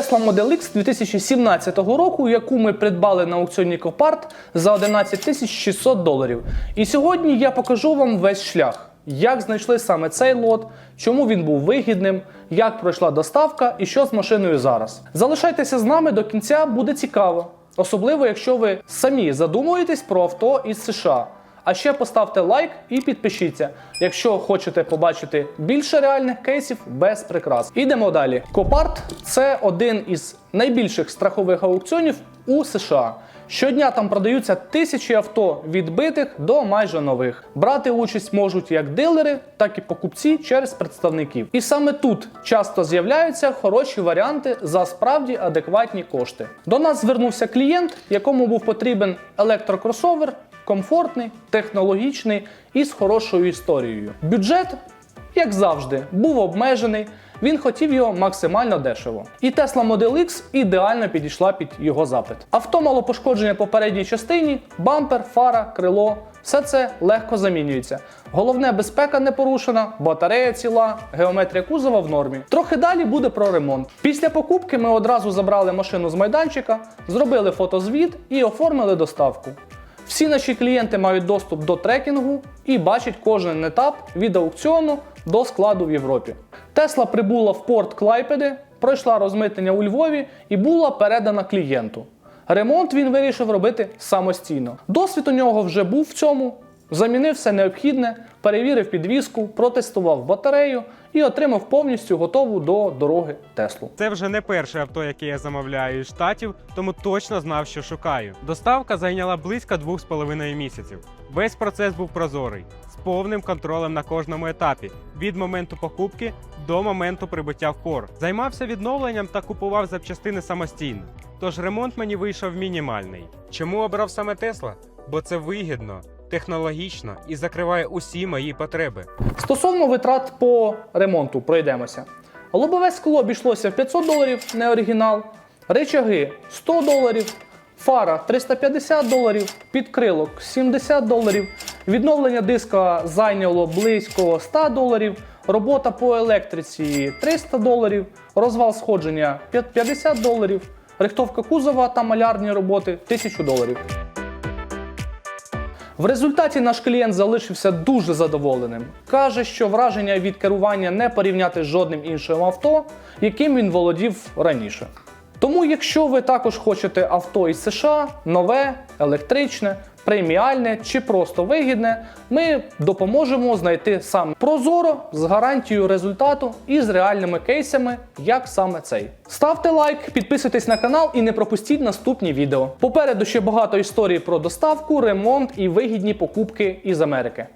Tesla Model X 2017 року, яку ми придбали на аукціоні Copart за 11 тисяч 600 доларів. І сьогодні я покажу вам весь шлях, як знайшли саме цей лот, чому він був вигідним, як пройшла доставка і що з машиною зараз. Залишайтеся з нами до кінця, буде цікаво. Особливо, якщо ви самі задумуєтесь про авто із США. А ще поставте лайк і підпишіться, якщо хочете побачити більше реальних кейсів без прикрас. Ідемо далі. Копарт це один із найбільших страхових аукціонів у США. Щодня там продаються тисячі авто від битих до майже нових. Брати участь можуть як дилери, так і покупці через представників. І саме тут часто з'являються хороші варіанти за справді адекватні кошти. До нас звернувся клієнт, якому був потрібен електрокросовер, комфортний, технологічний і з хорошою історією. Бюджет, як завжди, був обмежений. Він хотів його максимально дешево. І Tesla Model X ідеально підійшла під його запит. Авто мало пошкодження по передній частині, бампер, фара, крило. Все це легко замінюється. Головне, безпека не порушена, батарея ціла, геометрія кузова в нормі. Трохи далі буде про ремонт. Після покупки ми одразу забрали машину з майданчика, зробили фотозвіт і оформили доставку. Всі наші клієнти мають доступ до трекінгу і бачать кожен етап від аукціону до складу в Європі. Тесла прибула в порт Клайпеди, пройшла розмитнення у Львові і була передана клієнту. Ремонт він вирішив робити самостійно. Досвід у нього вже був в цьому. Замінив все необхідне, перевірив підвіску, протестував батарею і отримав повністю готову до дороги Теслу. Це вже не перше авто, яке я замовляю із штатів, тому точно знав, що шукаю. Доставка зайняла близько двох з половиною місяців. Весь процес був прозорий, з повним контролем на кожному етапі, від моменту покупки до моменту прибуття в пор. Займався відновленням та купував запчастини самостійно. Тож ремонт мені вийшов мінімальний. Чому обрав саме Тесла? Бо це вигідно, технологічно і закриває усі мої потреби. Стосовно витрат по ремонту, пройдемося. Лобове скло обійшлося в 500 доларів, не оригінал, речаги 100 доларів, фара 350 доларів, підкрилок 70 доларів, відновлення диска зайняло близько 100 доларів, робота по електриці 300 доларів, розвал сходження 50 доларів, рихтовка кузова та малярні роботи 1000 доларів. В результаті наш клієнт залишився дуже задоволеним. Каже, що враження від керування не порівняти з жодним іншим авто, яким він володів раніше. Тому, якщо ви також хочете авто із США, нове, електричне, преміальне чи просто вигідне, ми допоможемо знайти саме прозоро з гарантією результату і з реальними кейсами, як саме цей. Ставте лайк, підписуйтесь на канал і не пропустіть наступні відео. Попереду ще багато історій про доставку, ремонт і вигідні покупки із Америки.